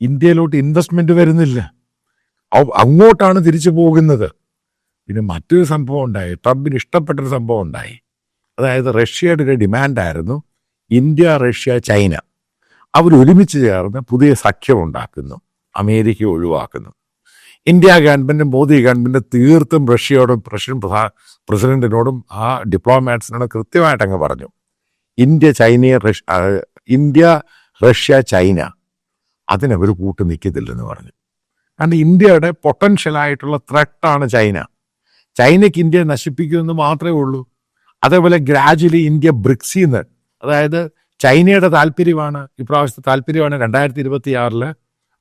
ഇന്ത്യയിലോട്ട് investment വരുന്നില്ല. അങ്ങോട്ടാണ് തിരിച്ചു പോകുന്നത്. പിന്നെ മറ്റൊരു സംഭവം ഉണ്ടായി. ട്രംപിന് ഇഷ്ടപ്പെട്ടൊരു സംഭവം ഉണ്ടായി. അതായത് റഷ്യയുടെ ഒരു ഡിമാൻഡായിരുന്നു ഇന്ത്യ റഷ്യ ചൈന. അവർ ഒരുമിച്ച് ചേർന്ന് പുതിയ സഖ്യം ഉണ്ടാക്കുന്നു. അമേരിക്ക ഒഴിവാക്കുന്നു. ഇന്ത്യ ഗവൺമെന്റ് മോദി ഗവൺമെന്റ് തീർത്തും റഷ്യയോടും റഷ്യൻ പ്രധാ പ്രസിഡന്റിനോടും ആ ഡിപ്ലോമാറ്റ്സിനോടും കൃത്യമായിട്ട് അങ്ങ് പറഞ്ഞു. ഇന്ത്യ ചൈനയെ റഷ്യ ഇന്ത്യ റഷ്യ ചൈന. അതിനവർ കൂട്ടു നിൽക്കത്തില്ലെന്ന് പറഞ്ഞു. കാരണം ഇന്ത്യയുടെ പൊട്ടൻഷ്യലായിട്ടുള്ള ത്രെട്ടാണ് ചൈന. ചൈനയ്ക്ക് ഇന്ത്യ നശിപ്പിക്കുമെന്ന് മാത്രമേ ഉള്ളൂ. അതേപോലെ ഗ്രാജുവലി ഇന്ത്യ ബ്രിക്സിന്ന് അതായത് ചൈനയുടെ താല്പര്യമാണ് ഇപ്രാവശ്യത്തെ താല്പര്യമാണ് രണ്ടായിരത്തി ഇരുപത്തി ആറിൽ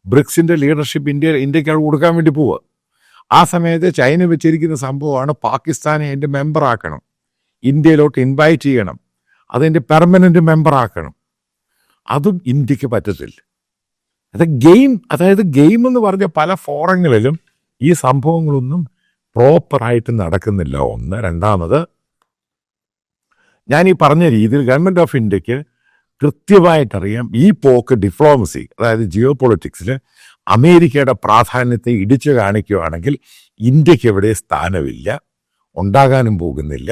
ബ്രിക്സിന്റെ ലീഡർഷിപ്പ് ഇന്ത്യ ഇന്ത്യയ്ക്ക് കൊടുക്കാൻ വേണ്ടി പോവുക. ആ സമയത്ത് ചൈന വെച്ചിരിക്കുന്ന സംഭവമാണ് പാകിസ്ഥാനെ അതിന്റെ മെമ്പറാക്കണം ഇന്ത്യയിലോട്ട് ഇൻവൈറ്റ് ചെയ്യണം. അതിന്റെ പെർമനന്റ് മെമ്പറാക്കണം അതും ഇന്ത്യയ്ക്ക് പറ്റത്തില്ല. അത് ഗെയിം അതായത് ഗെയിം എന്ന് പറഞ്ഞ പല ഫോറങ്ങളിലും ഈ സംഭവങ്ങളൊന്നും പ്രോപ്പറായിട്ട് നടക്കുന്നില്ല. ഒന്ന്. രണ്ടാമത് ഞാൻ ഈ പറഞ്ഞ രീതിയിൽ ഗവൺമെന്റ് ഓഫ് ഇന്ത്യയ്ക്ക് കൃത്യമായിട്ടറിയാം ഈ പോക്ക് ഡിപ്ലോമസി അതായത് ജിയോ പൊളിറ്റിക്സിൽ അമേരിക്കയുടെ പ്രാധാന്യത്തെ ഇടിച്ചു കാണിക്കുകയാണെങ്കിൽ ഇന്ത്യയ്ക്ക് എവിടെ സ്ഥാനമില്ല ഉണ്ടാകാനും പോകുന്നില്ല.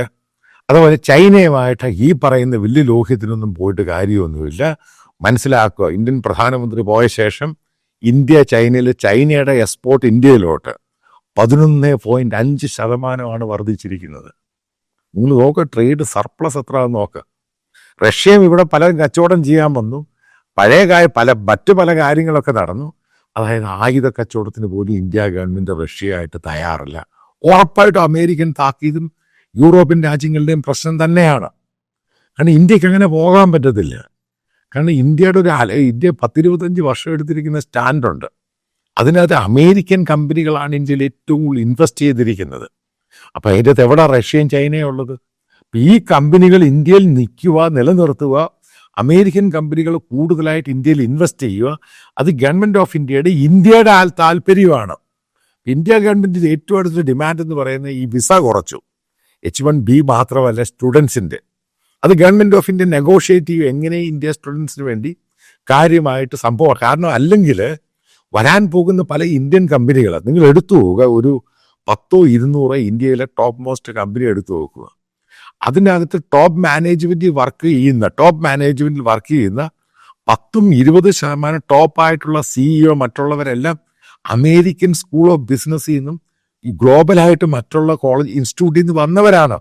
അതുപോലെ ചൈനയുമായിട്ട് ഈ പറയുന്ന വലിയ ലോഹ്യത്തിനൊന്നും പോയിട്ട് കാര്യമൊന്നുമില്ല. മനസ്സിലാക്കുക. ഇന്ത്യൻ പ്രധാനമന്ത്രി പോയ ശേഷം ഇന്ത്യ ചൈനയിൽ ചൈനയുടെ എക്സ്പോർട്ട് ഇന്ത്യയിലോട്ട് പതിനൊന്ന് പോയിന്റ് അഞ്ച് ശതമാനമാണ് വർദ്ധിച്ചിരിക്കുന്നത്. നിങ്ങൾ നോക്കുക ട്രേഡ് സർപ്ലസ് എത്ര നോക്കുക റഷ്യയും ഇവിടെ പല കച്ചവടം ചെയ്യാൻ വന്നു. പഴയ കായ പല മറ്റു പല കാര്യങ്ങളൊക്കെ നടന്നു. അതായത് ആയുധ കച്ചവടത്തിന് പോലും ഇന്ത്യ ഗവൺമെന്റ് റഷ്യയായിട്ട് തയ്യാറല്ല. ഉറപ്പായിട്ടും അമേരിക്കൻ താക്കീതും യൂറോപ്യൻ രാജ്യങ്ങളുടെയും പ്രശ്നം തന്നെയാണ്. കാരണം ഇന്ത്യയ്ക്ക് അങ്ങനെ പോകാൻ പറ്റത്തില്ല. കാരണം ഇന്ത്യയുടെ ഒരു അല ഇന്ത്യ പത്തിരുപത്തഞ്ച് വർഷം എടുത്തിരിക്കുന്ന സ്റ്റാൻഡുണ്ട്. അതിനകത്ത് അമേരിക്കൻ കമ്പനികളാണ് ഇന്ത്യയിൽ ഏറ്റവും കൂടുതൽ ഇൻവെസ്റ്റ് ചെയ്തിരിക്കുന്നത്. അപ്പം അതിന്റെ അകത്ത് എവിടെ റഷ്യയും ചൈനയും ഉള്ളത്? ഈ കമ്പനികൾ ഇന്ത്യയിൽ നിൽക്കുക നിലനിർത്തുക അമേരിക്കൻ കമ്പനികൾ കൂടുതലായിട്ട് ഇന്ത്യയിൽ ഇൻവെസ്റ്റ് ചെയ്യുക അത് ഗവൺമെന്റ് ഓഫ് ഇന്ത്യയുടെ ഇന്ത്യയുടെ ആൾ താല്പര്യമാണ്. ഇന്ത്യ ഗവൺമെന്റിന്റെ ഏറ്റവും അടുത്ത ഡിമാൻഡ് എന്ന് പറയുന്നത് ഈ വിസ കുറച്ചു. എച്ച് വൺ ബി മാത്രമല്ല സ്റ്റുഡൻസിന്റെ അത് ഗവൺമെന്റ് ഓഫ് ഇന്ത്യ നെഗോഷിയേറ്റ് ചെയ്യും എങ്ങനെ ഇന്ത്യ സ്റ്റുഡൻസിന് വേണ്ടി കാര്യമായിട്ട് സംഭവം. കാരണം അല്ലെങ്കിൽ വരാൻ പോകുന്ന പല ഇന്ത്യൻ കമ്പനികൾ നിങ്ങൾ എടുത്തു പോവുക ഒരു പത്തോ ഇരുന്നൂറോ ഇന്ത്യയിലെ ടോപ്പ് മോസ്റ്റ് കമ്പനി എടുത്തു നോക്കുക. അതിനകത്ത് ടോപ്പ് മാനേജ്മെന്റ് വർക്ക് ചെയ്യുന്ന ടോപ്പ് മാനേജ്മെന്റിൽ വർക്ക് ചെയ്യുന്ന പത്തും ഇരുപത് ശതമാനം ടോപ്പായിട്ടുള്ള സിഇഒ മറ്റുള്ളവരെല്ലാം അമേരിക്കൻ സ്കൂൾ ഓഫ് ബിസിനസ്സിൽ നിന്നും ഗ്ലോബലായിട്ട് മറ്റുള്ള കോളേജ് ഇൻസ്റ്റിറ്റ്യൂട്ടിൽ നിന്ന് വന്നവരാണ്.